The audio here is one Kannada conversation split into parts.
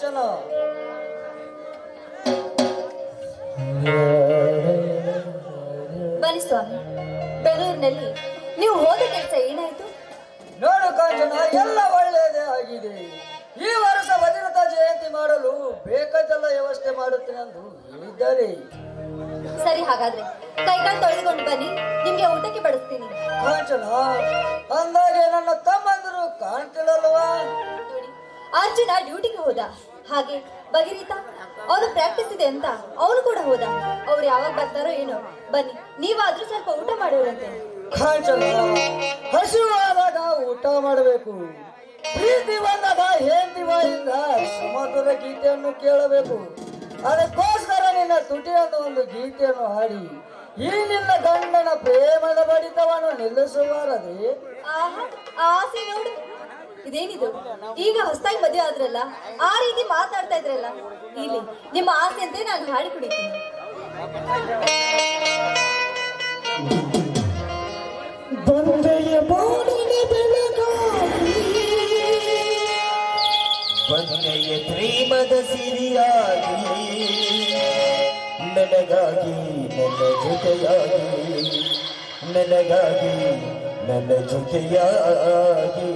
ಕಾಂಚನ ಬನ್ನಿ ಸ್ವಾಮಿ ಬೆಂಗಳೂರಿನಲ್ಲಿ ನೀವು ಹೋದ ಕೆಲಸ ಏನಾಯ್ತು? ನೋಡು ಕಾಂಚನ ಎಲ್ಲ ಒಳ್ಳೆಯದೇ ಆಗಿದೆ. ಈ ವರ್ಷ ವಜ್ರತ ಜಯಂತಿ ಮಾಡಲು ಬೇಕಾದೆಲ್ಲ ವ್ಯವಸ್ಥೆ ಮಾಡುತ್ತೇನೆ ಎಂದು ಹೇಳಿದ್ದಾರೆ. ಸರಿ ಹಾಗಾದ್ರೆ ಕೈಕಾಲು ತೊಳೆದುಕೊಂಡು ಬನ್ನಿ ನಿಮ್ಗೆ ಊಟಕ್ಕೆ ಬಡಿಸ್ತೀನಿ. ಕಾಂಚನ ಅಂದಾಗೆ ನನ್ನ ತಮ್ಮಂದರು ಕಾಣ್ತಿಲ್ಲಲ್ವಾ? ನೋಡಿ ಅರ್ಜುನ ಡ್ಯೂಟಿಗೆ ಹೋದ. ಹಾಗೆ ಭಗೀರಥ ಅವನು ಪ್ರಾಕ್ಟೀಸ್ ಇದೆ ಅಂತ ಅವನು ಕೂಡ ಹೋದ. ಅವ್ರು ಯಾವಾಗ ಬರ್ತಾರೋ ಏನೋ. ಬನ್ನಿ ನೀವಾದ್ರೂ ಸ್ವಲ್ಪ ಊಟ ಮಾಡೋರಂತೆ ಹಸಿವಾದಾಗ ಊಟ ಮಾಡಬೇಕು. ಪ್ರೀತಿ ಬಂದಾಗ ಹೆಂಡತಿ ಬಾಯಿಂದ ಗೀತೆಯನ್ನು ಕೇಳಬೇಕು. ಅದಕ್ಕೋಸ್ಕರ ನಿನ್ನ ತುಟಿಯಾದ ಒಂದು ಗೀತೆಯನ್ನು ಹಾಡಿ. ಈ ನಿನ್ನ ಗಂಡನ ಪ್ರೇಮದ ಬಡಿತವನ್ನು ನಿಲ್ಲಿಸಬಾರದೆ. ಆಹಾ ಆಸೆ ನೋಡು. ಇದೇನಿದು? ಈಗ ಹೊಸದಾಗಿ ಮದುವೆ ಆದ್ರಲ್ಲ ಆ ರೀತಿ ಮಾತಾಡ್ತಾ ಇದ್ರಲ್ಲ ಇಲ್ಲಿ ನಿಮ್ಮ ಆಸೆ ಅಂತ ನಾನು ಹಾಡಿ ಕುಡಿತೀನಿ. ಬಂದೆಯ ಪ್ರೇಮದ ಸಿರಿಯಾಗಿ ನನಗಾಗಿ ನನ್ನ ಜೊತೆಯಾಗಿ ನನಗಾಗಿ ನನ್ನ ಜೊತೆಯಾಗಿ.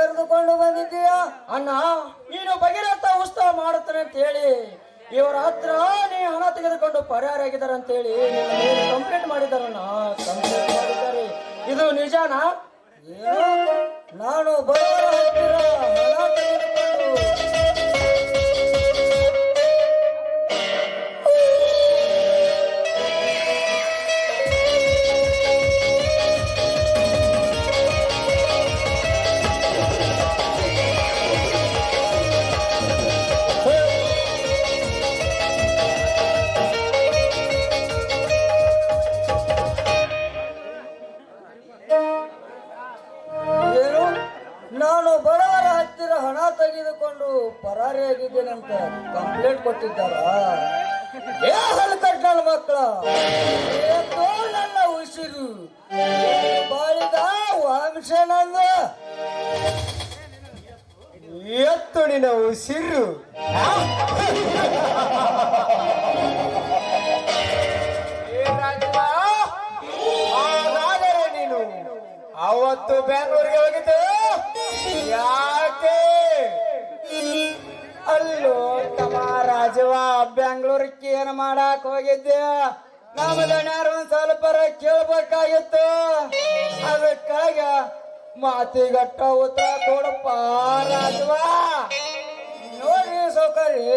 ಕರೆದುಕೊಂಡು ಬಂದಿದ್ದೀಯಾ? ಅಣ್ಣ ನೀನು ಭಗೀರಥ ಉತ್ಸವ ಮಾಡುತ್ತೇನೆ ಅಂತ ಹೇಳಿ ಇವರ ಹತ್ರ ನೀ ಹಣ ತೆಗೆದುಕೊಂಡು ಪರಿಹಾರ ಆಗಿದ್ದಾರೆ ಅಂತ ಹೇಳಿ ಕಂಪ್ಲೇಂಟ್ ಮಾಡಿದಾರಣ್ಣ ಕಂಪ್ಲೇಂಟ್ ಮಾಡಿದ್ದಾರೆ ಇದು ನಿಜಾನಾ? ನಾನು ಬರೋ ಹತ್ತಿರ ಅಂತ ಕಂಪ್ಲೇಂಟ್ ಕೊಟ್ಟಿದ್ದಾರ? ಏ ಹೇಳ್ತಾರೆ ನನ್ನ ಮಕ್ಕಳ ನನ್ನ ಉಸಿರು. ಬಾಳಿದ ವಂಶನಂದ ಎತ್ತು ನಿನ್ನ ಉಸಿರು. ನೀನು. ಅವತ್ತು ಬೆಂಗಳೂರಿಗೆ ಹೋಗಿದ್ದೆ. ಯಾಕೆ? ರಾಜವ ಬೆಂಗಳೂರಿಗೆ ಏನ್ ಮಾಡಕ್ ಹೋಗಿದ್ದೆ? ನಮ್ದು ದಣ್ಯಾರು ಒಂದ್ ಸ್ವಲ್ಪ ಕೇಳ್ಬೇಕಾಗಿತ್ತು. ಅದಕ್ಕಾಗ ಮಾತಿಗಟ್ಟ ಉತ್ತರ ಕೊಡಪ್ಪ ರಾಜವ ನೋಡಿ ಸೌಕರ್ಯ.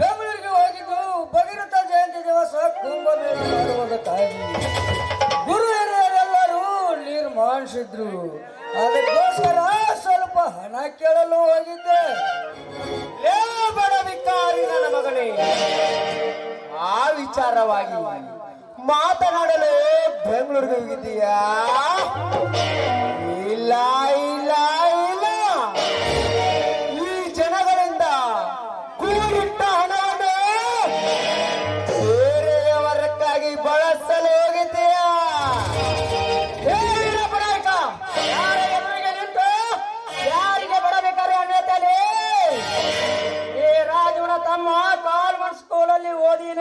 ಬೆಂಗಳೂರಿಗೆ ಹೋಗಿದ್ದು ಭಗೀರಥ ಜಯಂತಿ ದಿವಸ ಕುಂಭಮೇಳ ಗುರು ಹಿರಿಯರೆಲ್ಲರೂ ನೀರು ಮಾಡಿಸಿದ್ರು ಅದಕ್ಕೋಸ್ಕರ ಸ್ವಲ್ಪ ಹಣ ಕೇಳಲು ಹೋಗಿದ್ದೆ. ವಿಚಾರವಾಗಿ ಮಾತನಾಡಲು ಬೆಂಗಳೂರಿಗೆ ಹೋಗಿದ್ದೀಯಾ? ಇಲ್ಲ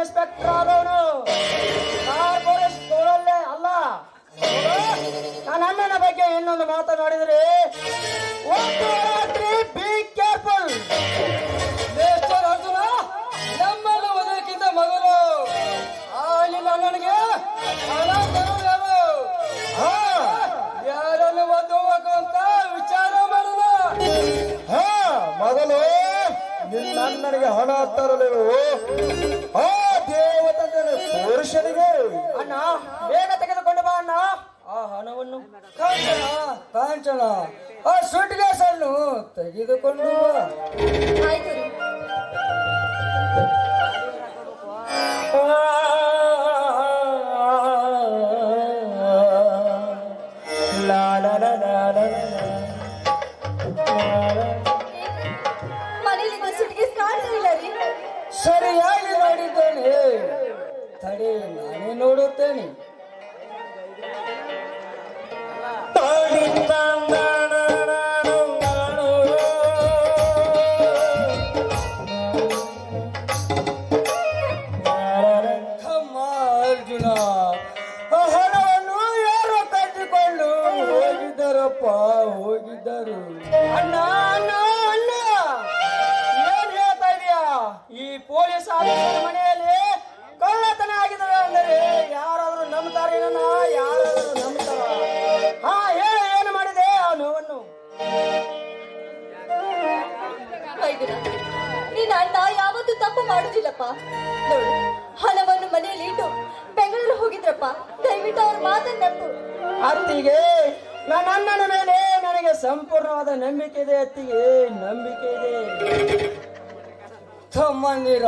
ಇನ್ಸ್ಪೆಕ್ಟರ್ ಆದವನು ಅಲ್ಲ. ನನ್ನ ಅಣ್ಣನ ಬಗ್ಗೆ ಇನ್ನೊಂದು ಮಾತನಾಡಿದ್ರೆ ಒಂದು ರಾತ್ರಿ ಬಿ ಕೇರ್ಫುಲ್ ಮೇಸ್ಟರ್ ಅರ್ಜುನ, ನಮ್ಮನ್ನು ಓದಕ್ಕಿಂತ ಮೊದಲು ಆ ನಿನ್ನ ಹಣ? ಹಾ, ಯಾರನ್ನು ಓದುವಬೇಕು ಅಂತ ವಿಚಾರ ಮಾಡೋಣ. ಹಾ ಮೊದಲು ನಿನ್ನಣ್ಣನಿಗೆ ಹಣ ತರಲು ಬೇಗ ತೆಗೆದುಕೊಂಡು ಬಾ ಅಣ್ಣ ಆ ಹಣವನ್ನು ಕಾಂಚನ ಕಾಂಚನ ಆ ಸುಟ್ ಅನ್ನು ತೆಗೆದುಕೊಂಡು ಬಾ. learning. ಮಾಡುದಿಲ್ಲಪ್ಪ. ನೋಡು, ಹಣವನ್ನು ಮನೆಯಲ್ಲಿ ಇಟ್ಟು ಬೆಂಗಳೂರು ಹೋಗಿದ್ರಪ್ಪ. ದಯವಿಟ್ಟು ಅವ್ರ ಮಾತನ್ನ ಅತ್ತಿಗೆ, ನನ್ನ ಮೇಲೆ ನನಗೆ ಸಂಪೂರ್ಣವಾದ ನಂಬಿಕೆ ಇದೆ, ಅತ್ತಿಗೆ, ನಂಬಿಕೆ ಇದೆ. ತಮ್ಮಂದಿರ,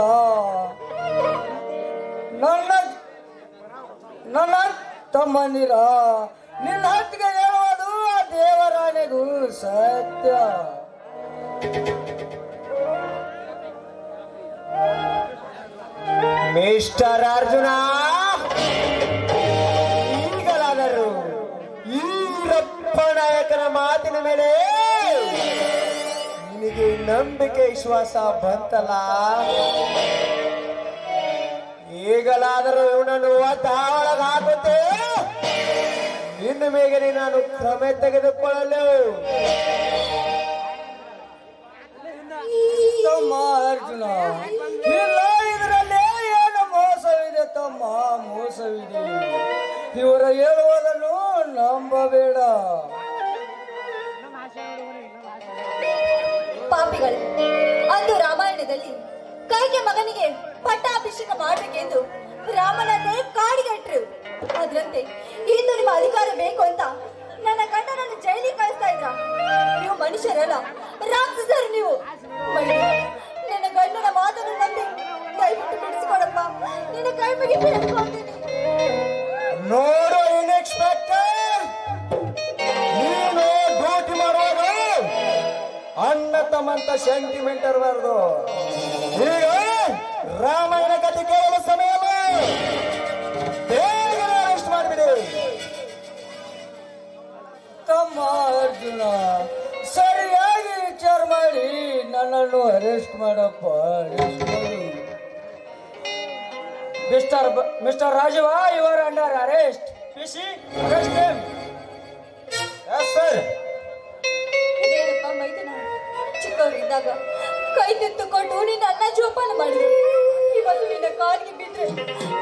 ನನ್ನ ನನ್ನ ತಮ್ಮಂದಿರ, ನಿನ್ನ ಹತ್ತಿಗೆ ಹೇಳುವುದು ಆ ದೇವರಾಣೆಗೂ ಸತ್ಯ. ಮಿಸ್ಟರ್ ಅರ್ಜುನ, ಈಗಲಾದರೂ ಈರಪ್ಪ ನಾಯಕನ ಮಾತಿನ ಮೇಲೆ ನಿನಗೆ ನಂಬಿಕೆ ವಿಶ್ವಾಸ ಬಂತಲ್ಲ? ಈಗಲಾದರೂ ಇವನನ್ನು ಹಾಕುತ್ತೆ ಇನ್ನು ಮೇಗನೆ ನಾನು ಕ್ರಮೆ ತೆಗೆದುಕೊಳ್ಳಲು. ಅರ್ಜುನ ನಿನ್ನ ಕೈ ಮುಗಿ ಕೇಳ್ಕೊಳ್ತೀನಿ ನೋಡು ಇನ್ಸ್ಪೆಕ್ಟರ್. ನೀನು ಡ್ಯೂಟಿ ಮಾಡುವಾಗ ಅಣ್ಣ ತಮ್ಮಂತ ಸೆಂಟಿಮೆಂಟ್ ಇರಬಾರ್ದು. ಈಗ ರಾಮಾಯಣ ಕಥೆ ಕೇಳಲು ಸಮಯ ಅರೆಸ್ಟ್ ಮಾಡಿಬಿಡಿ. ತಮ್ಮ ಅರ್ಜುನ ಸರಿಯಾಗಿ ವಿಚಾರ ಮಾಡಿ ನನ್ನನ್ನು ಅರೆಸ್ಟ್ ಮಾಡಪ್ಪ. ಅರೆಸ್ಟ್ ಮಾಡು. Mister mister Rajeev your under arrest PC arrest sir ಇದೇನಪ್ಪ ಮೈದನ? ಚಿಕ್ಕವರಿದ್ದಾಗ ಕೈ ತೆತ್ತುಕೊಂಡು ನೀನು ಅನ್ನ ಜೋಪಾನ ಮಾಡಿದೆ ಇವತ್ತು ನಿನ್ನ ಕಾಲಿಗೆ ಬಿದ್ರೆ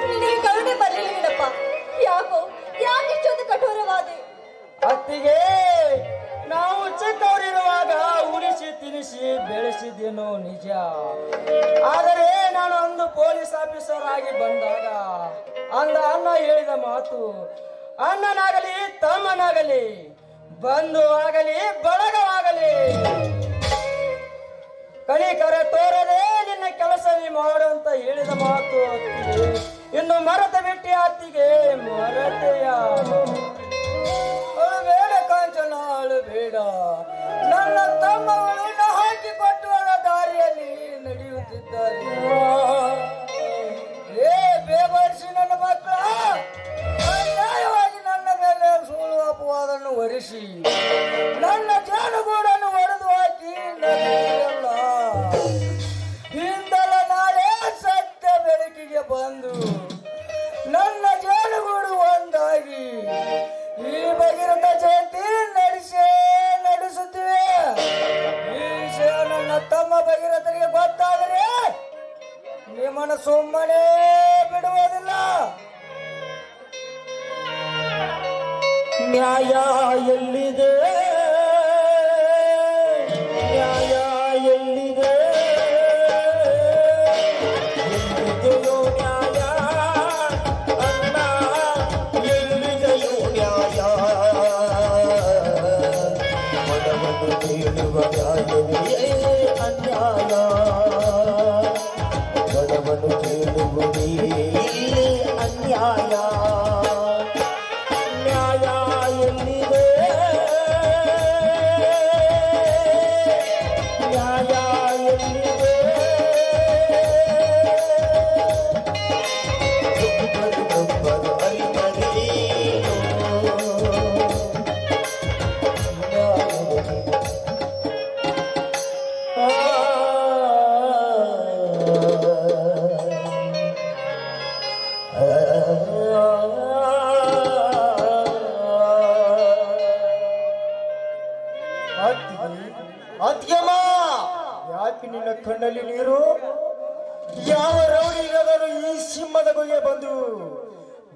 ನಿನಗೆ ಕರುಣೆ ಬರಲಿಲ್ಲವೇನಪ್ಪ ಯಾಕೋ ಯಾಕೆ ಇಷ್ಟೊಂದು ಕಠೋರವಾದೆ? ಅತ್ತಿಗೆ ನಾವು ಚಿಕ್ಕವರಿರುವಾಗ ಬೆಳೆಸಿದ್ದೇನೋ ನಿಜ. ಆದರೆ ನಾನು ಅಂದು ಪೊಲೀಸ್ ಆಫೀಸರ್ ಆಗಿ ಬಂದಾಗ ಅಂದ ಅಣ್ಣ ಹೇಳಿದ ಮಾತು, ಅಣ್ಣನಾಗಲಿ, ತಮ್ಮನಾಗಲಿ ಬಂಧು ಆಗಲಿ ಬಳಗವಾಗಲಿ. ಕಣಿಕರ ತೋರದೆ ನಿನ್ನ ಕೆಲಸವೇ ಮಾಡು ಅಂತ ಹೇಳಿದ ಮಾತು ಇನ್ನು ಮರತ ಬಿಟ್ಟಿ ಅತ್ತಿಗೆ, ಮರತೆಯ. ಅಳಬೇಡ ಕಾಂಚನ ಅಳಬೇಡ ನನ್ನ ತಮ್ಮಗಳನ್ನು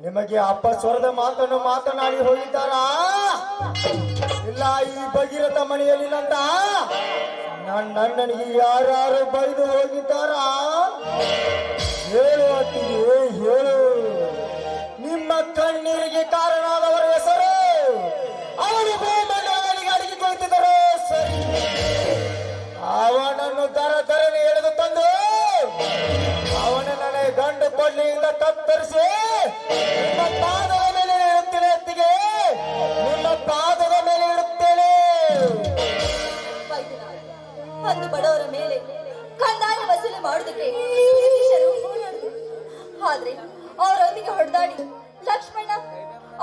ನಿಮಗೆ ಅಪ್ಪ ಸ್ವರದ ಮಾತನ್ನು ಮಾತನಾಡಿ ಹೋಗಿದ್ದಾರಾ? ಇಲ್ಲ, ಈ ಭಗೀರಥ ಮನೆಯಲ್ಲಿ ನಂತ ನನ್ನನಿಗೆ ಯಾರು ಬೈದು ಹೋಗಿದ್ದಾರಾ? ಹೇಳು ಅತ್ತಿಗೆ, ಹೇಳು. ನಿಮ್ಮ ಕಣ್ಣೀರಿಗೆ ಕಾರಣವಾದವರ ಹೆಸರು. ಅವನು ಭೂಮಂಡಲಗಳಿಗೆ ಅಡಿಗೆ ಕುಳಿತಿದ್ದರು ಸರಿ. ಅವನನ್ನು ದರ ದರನೆ ಎಳೆದು ತಂದು ಅವನ ನನಗೆ ಗಂಡು ಕೊಡ್ಲಿಯಿಂದ ಕತ್ತರಿಸಿ ಹೋರಾಡಿದ್ರು. ಆದ್ರೆ ಅವರೊಂದಿಗೆ ಹೊಡೆದಾಡಿ ಲಕ್ಷ್ಮಣ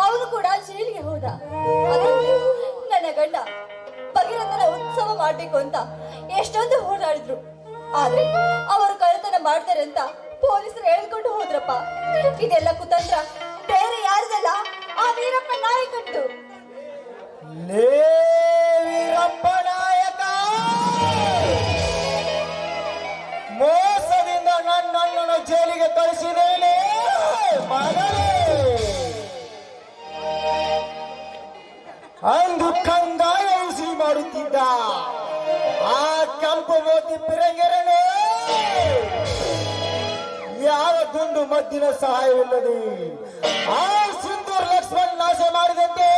ಅವನು ಕೂಡ ಜೈಲಿಗೆ ಹೋದ. ನನ್ನ ಗಂಡ ಭಗೀರಥನ ಉತ್ಸವ ಮಾಡ್ಬೇಕು ಅಂತ ಎಷ್ಟೊಂದು ಹೋರಾಡಿದ್ರು. ಆದ್ರೆ ಅವರು ಕಳ್ಳತನ ಮಾಡ್ತಾರೆ ಅಂತ ಪೊಲೀಸರು ಹೇಳ್ಕೊಂಡು ಹೋದ್ರಪ್ಪ. ಇದೆಲ್ಲ ಕುತಂತ್ರ. ಬೇರೆ ಯಾರ್ದಲ್ಲ? ಆ ವೀರಪ್ಪ ನಾಯಕಂದು. ಲೇ ವೀರಪ್ಪ ಜೈಲಿಗೆ ಕಳಿಸಿದೇನೆ ಅಂದು ಕಂದಾಯ ಉಸಿ ಮಾಡುತ್ತಿದ್ದ ಆ ಕೆಂಪು ಮೋತಿ ಪಿರಂಗೆರನು, ಯಾವ ದುಂಡು ಮದ್ದಿನ ಸಹಾಯವಿಲ್ಲದೆ ಆ ಸಿಂಧೂರ್ ಲಕ್ಷ್ಮಣ್ ನಾಶ ಮಾಡಿದಂತೆ.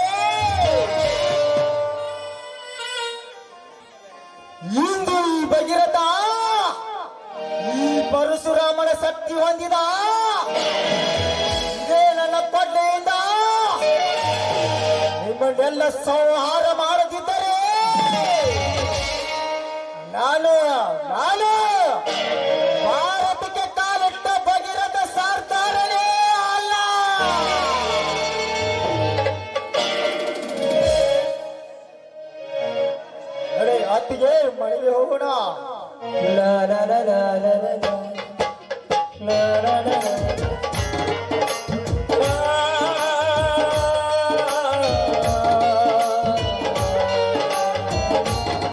ಇಂದು ಈ ಭಗೀರಥ ಪರಶುರಾಮನ ಶಕ್ತಿ ಹೊಂದಿದ. ಇದೇ ನನ್ನ ಕೊಡ್ಲೆಯಿಂದ ನಿಮ್ಮನ್ನೆಲ್ಲ ಸಂಹಾರ ಮಾಡದಿದ್ದರೆ ನಾನು ನಾನು ಭಾರತಕ್ಕೆ ಕಾಲಿಟ್ಟ ಬಗಿರದ ಸಾರ್ತಾರನೇ ಅಲ್ಲ. ಅರೆ ಅತ್ತಿಗೆ ಮನೆಗೆ ಹೋಗೋಣ. ಲ ಲ ಲ ಲ ಲ